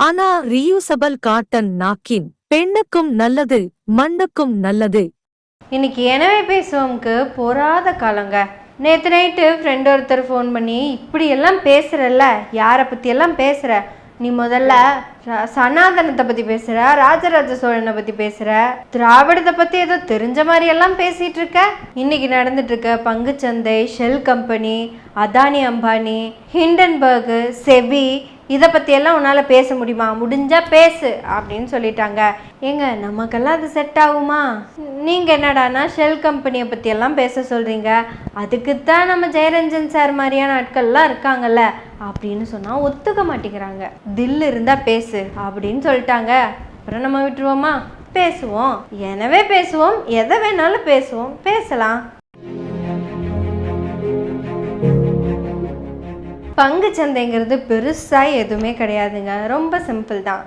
ஆனா reusable cotton நாக்கின் பெண்ணுக்கும் நல்லது மண்ணுக்கும் நல்லது. இன்னைக்கு எனவே பேசுவோம்க்கு பொறாத காலங்க. நேற்று நைட்டு ஃப்ரெண்ட் ஒருத்தர் ஃபோன் பண்ணி இப்படியெல்லாம் பேசுகிறல்ல யாரை பற்றியெல்லாம் பேசுகிற நீ முதல்ல ர- சனாதனத்தை பற்றி பேசுகிற ராஜராஜ சோழனை பற்றி பேசுகிற திராவிடத்தை பற்றி ஏதோ தெரிஞ்ச மாதிரியெல்லாம் பேசிகிட்டு இருக்க? இன்னைக்கு நடந்துட்டு இருக்க பங்குச்சந்தை shell company Adani Ambani Hindenburg SEBI இதை பற்றியெல்லாம் உன்னால் பேச முடியுமா? முடிஞ்சால் பேசு அப்படின்னு சொல்லிட்டாங்க. ஏங்க நமக்கெல்லாம் அது செட் ஆகுமா? நீங்கள் என்னடானா ஷெல் கம்பெனியை பற்றியெல்லாம் பேச சொல்கிறீங்க அதுக்கு தான் நம்ம ஜெயரஞ்சன் சார் மாதிரியான ஆட்கள்லாம் இருக்காங்கல்ல அப்படின்னு சொன்னால் ஒத்துக்க மாட்டேங்கிறாங்க. தில் இருந்தால் பேசு அப்படின்னு சொல்லிட்டாங்க. அப்புறம் நம்ம விட்டுருவோமா? பேசுவோம். எனவே பேசுவோம். எதை வேணாலும் பேசுவோம். பேசலாம். பங்கு சந்தைங்கிறது பெருசாக எதுவுமே கிடையாதுங்க. ரொம்ப சிம்பிள் தான்.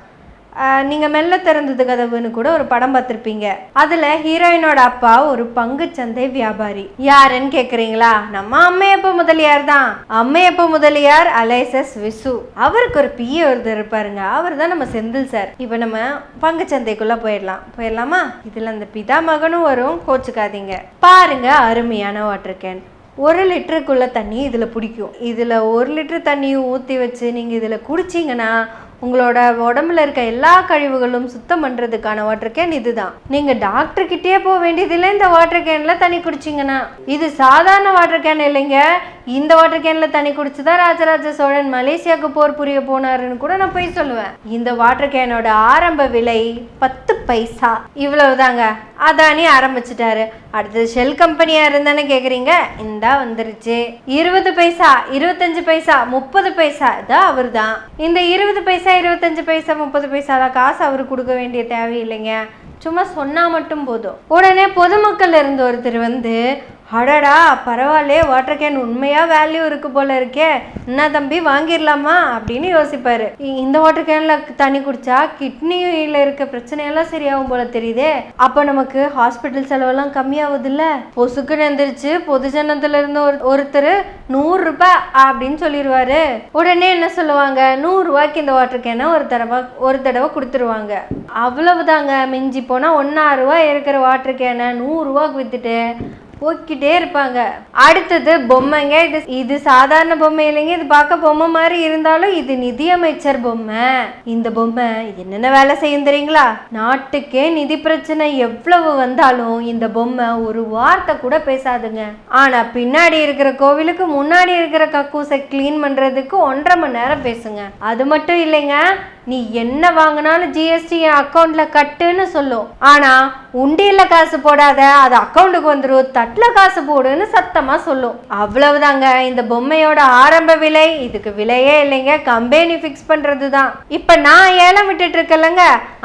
நீங்கள் மெல்ல திறந்தது கதவுன்னு கூட ஒரு படம் பார்த்துருப்பீங்க. அதில் ஹீரோயினோட அப்பா ஒரு பங்குச்சந்தை வியாபாரி. யாருன்னு கேட்குறீங்களா நம்ம அம்மையப்ப முதலியார் தான். அம்மையப்ப முதலியார் அலைசஸ் விசு. அவருக்கு ஒரு பிஏ ஒருத்தர் இருப்பாருங்க. அவர் தான் நம்ம செந்தில் சார். இப்போ நம்ம பங்கு சந்தைக்குள்ளே போயிடலாம். போயிடலாமா? இதில் அந்த பிதா மகனும் வரும். கோச்சுக்காதீங்க. பாருங்க அருமையான வாட்டர் கேன் ஒரு லிட்டருக்குள்ள தண்ணி இதில் பிடிக்கும். இதில் ஒரு லிட்டர் தண்ணியும் ஊற்றி வச்சு நீங்கள் இதில் குடிச்சிங்கன்னா உங்களோட உடம்புல இருக்க எல்லா கழிவுகளும் சுத்தம் பண்ணுறதுக்கான வாட்டர் கேன் இதுதான். நீங்கள் டாக்டர் கிட்டே போக வேண்டியதில்லை இந்த வாட்டர் கேனில் தண்ணி குடிச்சிங்கன்னா. இது சாதாரண வாட்டர் கேன் இல்லைங்க. இந்த வாட்டர் கேனில் தண்ணி குடிச்சு தான் ராஜராஜ சோழன் மலேசியாவுக்கு போர் புரிய போனாருன்னு கூட நான் போய் சொல்லுவேன். இந்த வாட்டர் கேனோட ஆரம்ப விலை பத்து பைசா. இவ்வளவுதாங்க. அதானி ஆரம்பிச்சிட்டாரு. அடுத்தது ஷெல் கம்பெனியா இருந்தானே கேக்குறீங்க? இந்தா வந்துருச்சு. இருபது பைசா இருபத்தஞ்சு பைசா முப்பது பைசா இதான் அவர் தான் இந்த இருபது பைசா இருபத்தஞ்சு பைசா முப்பது பைசாலாம் காசு அவரு கொடுக்க வேண்டிய தேவையில்லைங்க. சும்மா சொன்னா மட்டும் போதும். உடனே பொதுமக்கள் இருந்து ஒருத்தர் வந்து அடடா பரவாயில்லையே வாட்டர் கேன் உண்மையாக வேல்யூ இருக்கு போல இருக்கே. என்ன தம்பி வாங்கிடலாமா? அப்படின்னு யோசிப்பார். இந்த வாட்டர் கேனில் தண்ணி குடிச்சா கிட்னியில் இருக்க பிரச்சனையெல்லாம் சரியாகும் போல தெரியுதே. அப்போ நமக்கு ஹாஸ்பிட்டல் செலவெல்லாம் கம்மியாகுதுல்ல பொசுக்குன்னு எந்திரிச்சு பொதுஜனத்துல இருந்து ஒரு ஒருத்தர் நூறுரூபா அப்படின்னு சொல்லிடுவாரு உடனே என்ன சொல்லுவாங்க? நூறுரூவாய்க்கு இந்த வாட்டர் கேனை ஒரு தடவை ஒரு தடவை கொடுத்துருவாங்க. அவ்வளவுதாங்க. மிஞ்சி போனால் ஒன்றாறுரூவா இருக்கிற வாட்டர் கேனை நூறுரூவாக்கு விற்றுட்டு போக்கிட்டே இருப்பாங்க. அடுத்தது பொம்மைங்க. இது இது சாதாரண பொம்மை இல்லைங்க. இது பார்க்க பொம்மை மாதிரி இருந்தாலும் இது நிதியமைச்சர் பொம்மை. இந்த பொம்மை என்னென்ன வேலை செய்யும் தெரியுங்களா? நாட்டுக்கே நிதி பிரச்சனை எவ்வளவு வந்தாலும் இந்த பொம்மை ஒரு வார்த்தை கூட பேசாதுங்க. ஆனா பின்னாடி இருக்கிற கோவிலுக்கு முன்னாடி இருக்கிற கக்கூசை க்ளீன் பண்றதுக்கு ஒன்றரை மணி நேரம் பேசுங்க. அது மட்டும் இல்லைங்க நீ என்ன வாங்கினாலும் ஜிஎஸ்டி என் அக்கௌண்ட்ல கட்டுன்னு சொல்லும் ஆனா உண்டியில் காசு போடாத அது அக்கௌண்ட்டுக்கு வந்துடும் தட்டில் காசு போடுன்னு சத்தமா சொல்லும் அவ்வளவுதாங்க இந்த பொம்மையோட ஆரம்ப விலை இதுக்கு விலையே இல்லைங்க கம்பெனி ஃபிக்ஸ் பண்றது தான் இப்ப நான் ஏலம் விட்டுட்டு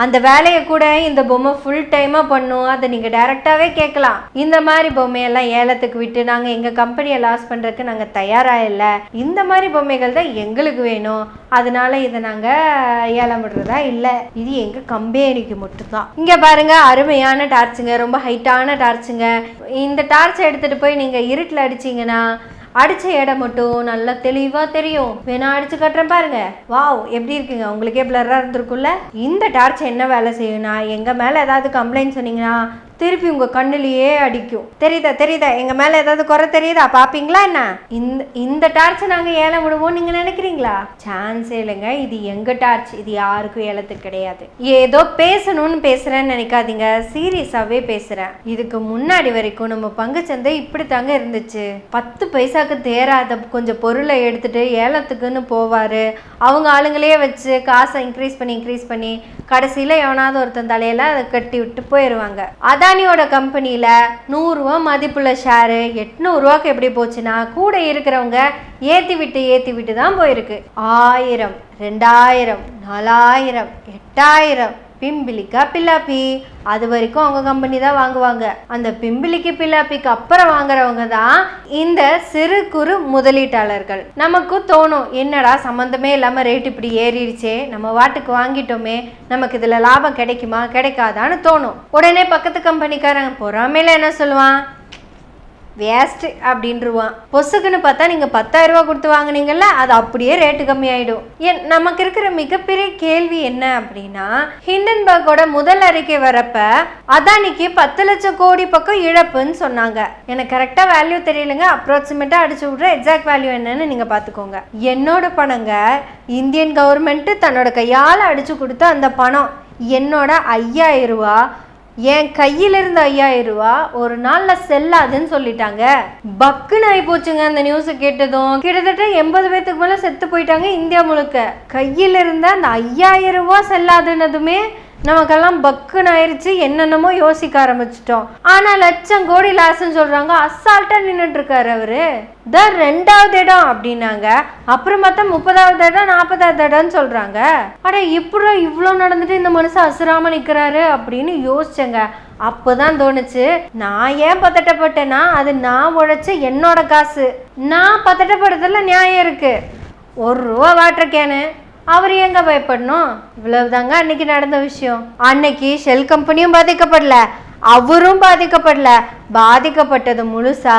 அந்த வேலையை கூட இந்த பொம்மை ஃபுல் டைமா பண்ணும் அதை நீங்க டைரக்டாவே கேட்கலாம். இந்த மாதிரி பொம்மையெல்லாம் ஏலத்துக்கு விட்டு நாங்க எங்க கம்பெனியை லாஸ் பண்றதுக்கு நாங்க தயாரா இல்லை. இந்த மாதிரி பொம்மைகள் தான் எங்களுக்கு வேணும். அதனால இதை நாங்கள் ஏலம் விடுறதா இல்லை இது எங்கள் கம்பெனிக்கு மட்டும்தான். இங்கே பாருங்கள் அருமையான டார்ச்சுங்க ரொம்ப ஹைட்டான டார்ச்சுங்க. இந்த டார்ச் எடுத்துட்டு போய் நீங்கள் இருட்டில் அடிச்சிங்கன்னா அடிச்ச இடம் மட்டும் நல்லா தெளிவா தெரியும். வேணா அடிச்சு கட்டுறேன் பாருங்க. வாவ் எப்படி இருக்குங்க? உங்களுக்கே பிளரா இருந்திருக்கும்ல? இந்த டார்ச் என்ன வேலை செய்யும்னா எங்க மேல ஏதாவது கம்ப்ளைண்ட் சொன்னீங்கன்னா திருப்பி உங்க கண்ணுலயே அடிக்கும். தெரியுதா தெரியுதா? எங்க மேல ஏதாவது குறை தெரியுதா? பாப்பீங்களா என்ன? இந்த இந்த டார்ச்சை நாங்க ஏலம் விடுவோம் நீங்க நினைக்கிறீங்களா? சான்ஸே இல்லைங்க. இது எங்க டார்ச் இது யாருக்கும் ஏலத்துக்கு கிடையாது. ஏதோ பேசணும்னு பேசுறேன்னு நினைக்காதீங்க. சீரியஸாவே பேசுறேன். இதுக்கு முன்னாடி வரைக்கும் நம்ம பங்குச்சந்தை இப்படி தாங்க இருந்துச்சு. பத்து பைசாக்கு தேராத கொஞ்சம் பொருளை எடுத்துட்டு ஏலத்துக்குன்னு போவாரு. அவங்க ஆளுங்களே வச்சு காசை இன்க்ரீஸ் பண்ணி இன்க்ரீஸ் பண்ணி கடைசியில எவனாவது ஒருத்தன் தலையில் அதை கட்டி விட்டு போயிடுவாங்க அதானியோட கம்பெனியில் நூறுரூவா மதிப்புள்ள ஷேரு எட்நூறுரூவாக்கு எப்படி போச்சுன்னா கூட இருக்கிறவங்க ஏற்றி விட்டு ஏற்றி விட்டு தான் போயிருக்கு. ஆயிரம் ரெண்டாயிரம் நாலாயிரம் எட்டாயிரம். பிம்பிளிக்கா பில்லாப்பி. அது வரைக்கும் அவங்க கம்பெனி தான் வாங்குவாங்க. அந்த பிம்பிளிக்கு பில்லாப்பிக்கு அப்புறம் வாங்குறவங்க தான் இந்த சிறு குறு முதலீட்டாளர்கள். நமக்கு தோணும் என்னடா சம்மந்தமே இல்லாமல் ரேட் இப்படி ஏறிடுச்சே நம்ம வாட்டுக்கு வாங்கிட்டோமே நமக்கு இதில் லாபம் கிடைக்குமா கிடைக்காதான்னு தோணும். உடனே பக்கத்து கம்பெனிக்காரன் பொறாமையில என்ன சொல்லுவான்? வேஸ்ட் அப்படின்ருவான் பொசுக்குன்னு பார்த்தா நீங்க பத்தாயிரம் கொடுத்து வாங்கினீங்கல்ல அது அப்படியே ரேட்டு கம்மியாயிடும். ஏன் நமக்கு இருக்கிற மிகப்பெரிய கேள்வி என்ன அப்படின்னா ஹிண்டன்பர்கோட முதல் அறிக்கை வரப்ப அதானிக்கு பத்து லட்சம் கோடி பக்கம் இழப்புன்னு சொன்னாங்க. எனக்கு கரெக்டா வேல்யூ தெரியலங்க அப்ராக்சிமேட்டா அடிச்சு விட்ற எக்ஸாக்ட் வேல்யூ என்னன்னு நீங்க பாத்துக்கோங்க என்னோட பணங்க இந்தியன் கவர்மெண்ட் தன்னோட கையால அடிச்சு கொடுத்த அந்த பணம். என்னோட ஐயாயிரம் ரூபா என் கையில இருந்த ஐயாயிரம் ரூபா ஒரு நாள்ல செல்லாதுன்னு சொல்லிட்டாங்க. பக்குன்னு ஆகி போச்சுங்க அந்த நியூஸை கேட்டதும். கிட்டத்தட்ட எண்பது பேத்துக்கு மேல செத்து போயிட்டாங்க இந்தியா முழுக்க. கையில இருந்த அந்த ஐயாயிரம் ரூபா செல்லாதுன்னதுமே நமக்கெல்லாம் பக்குன்னு ஆயிடுச்சு என்னென்னமோ யோசிக்க ஆரம்பிச்சிட்டோம். ஆனால் லட்சம் கோடி லாஸ்ன்னு சொல்கிறாங்க அசால்ட்டாக நின்றுட்டுருக்காரு அவர் அவரு. த ரெண்டாவது இடம் அப்படின்னாங்க. அப்புறம் பார்த்தா முப்பதாவது இடம் நாற்பதாவது இடம்னு சொல்கிறாங்க அட இப்படி இவ்வளோ நடந்துட்டு இந்த மனுஷன் அசுராமல் நிற்கிறாரு அப்படின்னு யோசிச்சேங்க. அப்போதான் தோணுச்சு நான் ஏன் பதட்டப்பட்டேன்னா அது நான் உழைச்ச என்னோட காசு. நான் பதட்டப்படுறதுல நியாயம் இருக்குது ஒரு ரூபா வாட்டர் கேனு அவர் எங்க பயப்படணும்? இவ்வளவுதாங்க அன்னைக்கு நடந்த விஷயம். அன்னைக்கு ஷெல் கம்பெனியும் பாதிக்கப்படல. அவரும் பாதிக்கப்படல. பாதிக்கப்பட்டது முழுசா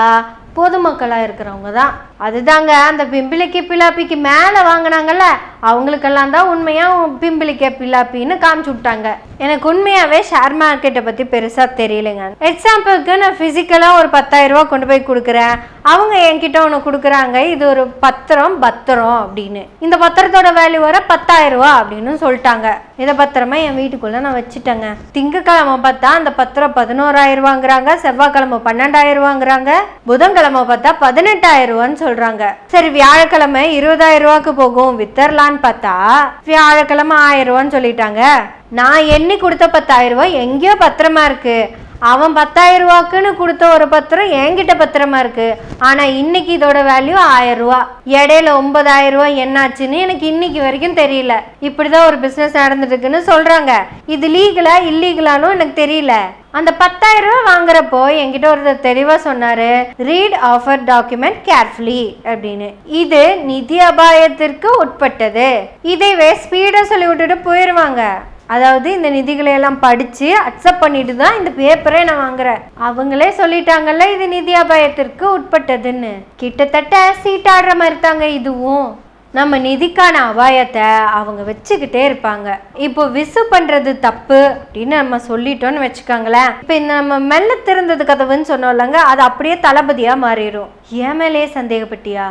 பொதுமக்களா இருக்கிறவங்க தான். அதுதாங்க அந்த பிம்பிளிக்கு பிலாப்பிக்கு மேலே வாங்கினாங்கல்ல அவங்களுக்கெல்லாம் தான் உண்மையாக பிம்பிளிக்க பிலாப்பின்னு காமிச்சு விட்டாங்க. எனக்கு உண்மையாகவே ஷேர் மார்க்கெட்டை பற்றி பெருசாக தெரியலைங்க. எக்ஸாம்பிளுக்கு நான் ஃபிசிக்கலாக ஒரு பத்தாயிரம் கொண்டு போய் கொடுக்குறேன். அவங்க என்கிட்ட ஒன்று கொடுக்குறாங்க இது ஒரு பத்திரம் பத்திரம் அப்படின்னு. இந்த பத்திரத்தோட வேல்யூ வர பத்தாயிரம் அப்படின்னு சொல்லிட்டாங்க. இதை பத்திரமா என் வீட்டுக்குள்ளே நான் வச்சுட்டேங்க. திங்கக்கிழமை பார்த்தா அந்த பத்திரம் பதினோராயிரரூவாங்கிறாங்க செவ்வாய்க்கிழமை பன்னெண்டாயிரரூவாங்கிறாங்க புதன்கிழமை பார்த்தா பதினெட்டாயிரரூவான்னு சொல்லி சொல்றாங்க. சரி வியாழக்கிழமை இருபதாயிரம் ரூபாய்க்கு போகும். வித்தரலான்னு பார்த்தா வியாழக்கிழமை ஆயிரம் ரூபான்னு சொல்லிட்டாங்க. நான் எண்ணி கொடுத்த பத்தாயிரம் ரூபாய் எங்கேயோ பத்திரமா இருக்கு. அவன் பத்தாயிரம் ரூபாக்குன்னு கொடுத்த ஒரு பத்திரம் என்கிட்ட பத்திரமா இருக்கு. ஆனா இன்னைக்கு இதோட வேல்யூ ஆயிரம் ரூபா. இடையில ஒன்பதாயிரம் ரூபாய் என்னாச்சுன்னு எனக்கு இன்னைக்கு வரைக்கும் தெரியல. இப்படிதான் ஒரு பிசினஸ் நடந்துட்டு இருக்குன்னு சொல்றாங்க. இது லீகலா இல்லீகலானும் எனக்கு தெரியல. அந்த பத்தாயிரம் ரூபா வாங்குறப்போ என்கிட்ட ஒருத்தர் தெளிவா சொன்னாரு ரீட் ஆஃபர் டாக்குமெண்ட் கேர்ஃபுல்லி அப்படின்னு. இது நிதி அபாயத்திற்கு உட்பட்டது. இதைவே ஸ்பீடா சொல்லி விட்டுட்டு போயிடுவாங்க அதாவது இந்த நிதிகளை எல்லாம் படிச்சு அக்செப்ட் பண்ணிட்டு தான் இந்த பேப்பரே நான் வாங்குறேன். அவங்களே சொல்லிட்டாங்கல்ல இது நிதி அபாயத்திற்கு உட்பட்டதுன்னு. கிட்டத்தட்ட சீட்டாடுற மாதிரி தாங்க இதுவும். நம்ம நிதிக்கான அபாயத்தை அவங்க வச்சுக்கிட்டே இருப்பாங்க. இப்போ விசு பண்றது தப்பு அப்படின்னு நம்ம சொல்லிட்டோம்னு வச்சுக்கோங்களேன். இப்போ இந்த நம்ம மெல்ல திறந்தது கதவுன்னு சொன்னோம்லங்க அது அப்படியே தளபதியா மாறிடும் என் மேலேயே சந்தேகப்பட்டியா?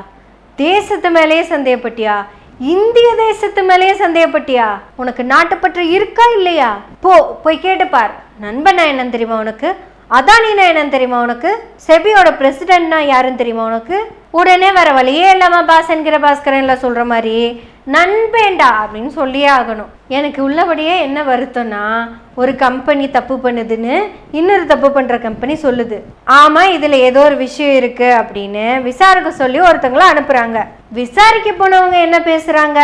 தேசத்து மேலேயே சந்தேகப்பட்டியா? இந்திய தேசத்து மேலேயே சந்தேகப்பட்டியா? உனக்கு நாட்டுப்பற்று இருக்கா இல்லையா? போ போய் கேட்டுப்பார் நண்பனா என்னன்னு தெரியுமா உனக்கு? அதானினா என்னன்னு தெரியுமா உனக்கு? செபியோட பிரசிடென்ட்னா யாருன்னு தெரியுமா உனக்கு? உடனே வர வழியே இல்லாம பாஸ் என்கிற பாஸ்கரன்ல சொல்ற மாதிரி நண்பேண்டா அப்படின்னு சொல்லியே ஆகணும். எனக்கு உள்ளபடியே என்ன வருத்தம்னா ஒரு கம்பெனி தப்பு பண்ணுதுன்னு இன்னொரு தப்பு பண்ற கம்பெனி சொல்லுது. ஆமா இதுல ஏதோ ஒரு விஷயம் இருக்கு அப்படின்னு விசாரிக்க சொல்லி ஒருத்தங்களை அனுப்புறாங்க. விசாரிக்க போனவங்க என்ன பேசுகிறாங்க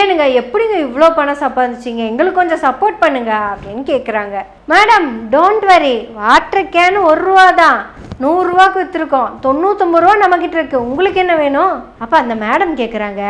ஏனுங்க எப்படிங்க இவ்வளோ பணம் சம்பாதிச்சிங்க? எங்களுக்கு கொஞ்சம் சப்போர்ட் பண்ணுங்க அப்படின்னு கேட்குறாங்க madam don't worry water can ஒரு ரூபா தான். நூறுரூவாக்கு விற்றுருக்கோம் தொண்ணூத்தொம்பது ரூபா நம்மக்கிட்ட இருக்கு. உங்களுக்கு என்ன வேணும்? அப்போ அந்த மேடம் கேட்குறாங்க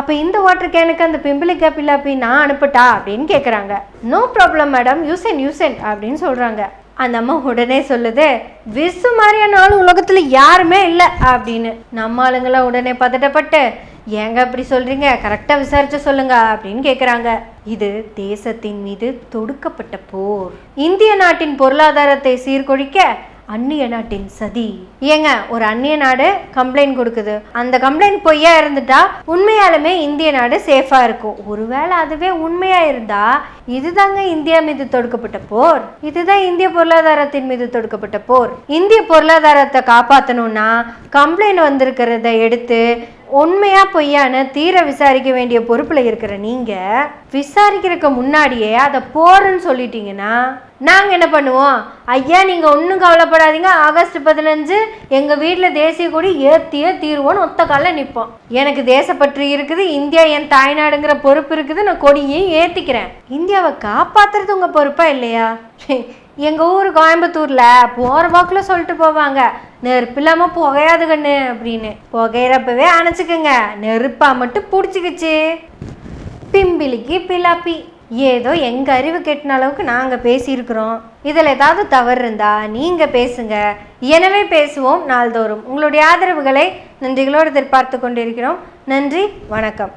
அப்போ இந்த வாட்டர் கேனுக்கு அந்த பிம்பிளிக்கா பில்லாப்பி நான் அனுப்பட்டா அப்படின்னு கேட்குறாங்க நோ ப்ராப்ளம் மேடம் யூசன் யூசன் அப்படின்னு சொல்கிறாங்க அந்த அம்மா உடனே சொல்லுது விசு மாதிரியான ஆள் உலகத்தில் யாருமே இல்லை அப்படின்னு. நம்ம ஆளுங்களாம் உடனே பதட்டப்பட்டு ஏங்க அப்படி சொல்கிறீங்க கரெக்டாக விசாரிச்சு சொல்லுங்க அப்படின்னு கேட்குறாங்க இது தேசத்தின் மீது தொடுக்கப்பட்ட போர். இந்திய நாட்டின் பொருளாதாரத்தை சீர்குழிக்க அந்நிய நாட்டின் சதி. ஏங்க ஒரு அந்நிய நாடு கம்ப்ளைண்ட் கொடுக்குது. அந்த கம்ப்ளைண்ட் பொய்யா இருந்துட்டா உண்மையாலுமே இந்திய நாடு சேஃபா இருக்கும். ஒருவேளை அதுவே உண்மையா இருந்தா இதுதாங்க இந்தியா மீது தொடுக்கப்பட்ட போர். இதுதான் இந்திய பொருளாதாரத்தின் மீது தொடுக்கப்பட்ட போர். இந்திய பொருளாதாரத்தை காப்பாற்றணும்னா கம்ப்ளைண்ட் வந்திருக்கிறத எடுத்து உண்மையா பொய்யான தீர விசாரிக்க வேண்டிய பொறுப்புல இருக்கிற நீங்க விசாரிக்கிறதுக்கு முன்னாடியே அதை போறன்னு சொல்லிட்டீங்கன்னா நாங்க என்ன பண்ணுவோம்? ஐயா நீங்க ஒன்றும் கவலைப்படாதீங்க. ஆகஸ்ட் பதினஞ்சு எங்க வீட்டில் தேசிய கொடி ஏத்தியே தீர்வோன்னு ஒத்த காலில் நிற்போம் எனக்கு தேசப்பற்று இருக்குது இந்தியா என் தாய்நாடுங்கிற பொறுப்பு இருக்குது நான் கொடியையும் ஏத்திக்கிறேன். இந்தியாவை காப்பாத்துறது உங்க பொறுப்பா இல்லையா? எங்கள் ஊர் கோயம்புத்தூரில் போகிற வாக்கில் சொல்லிட்டு போவாங்க. நெருப்பு இல்லாமல் புகையாது கண்ணு அப்படின்னு. புகையிறப்பவே அணைச்சிக்கோங்க. நெருப்பாக மட்டும் பிடிச்சிக்கிச்சு. பிம்பிலிக்கு பிலாப்பி. ஏதோ எங்கள் அறிவு கெட்டின அளவுக்கு நாங்கள் பேசியிருக்கிறோம். இதில் ஏதாவது தவறு இருந்தால் நீங்கள் பேசுங்க. எனவே பேசுவோம் நாள்தோறும். உங்களுடைய ஆதரவுகளை நன்றிகளோடு எதிர்பார்த்து கொண்டிருக்கிறோம். நன்றி வணக்கம்.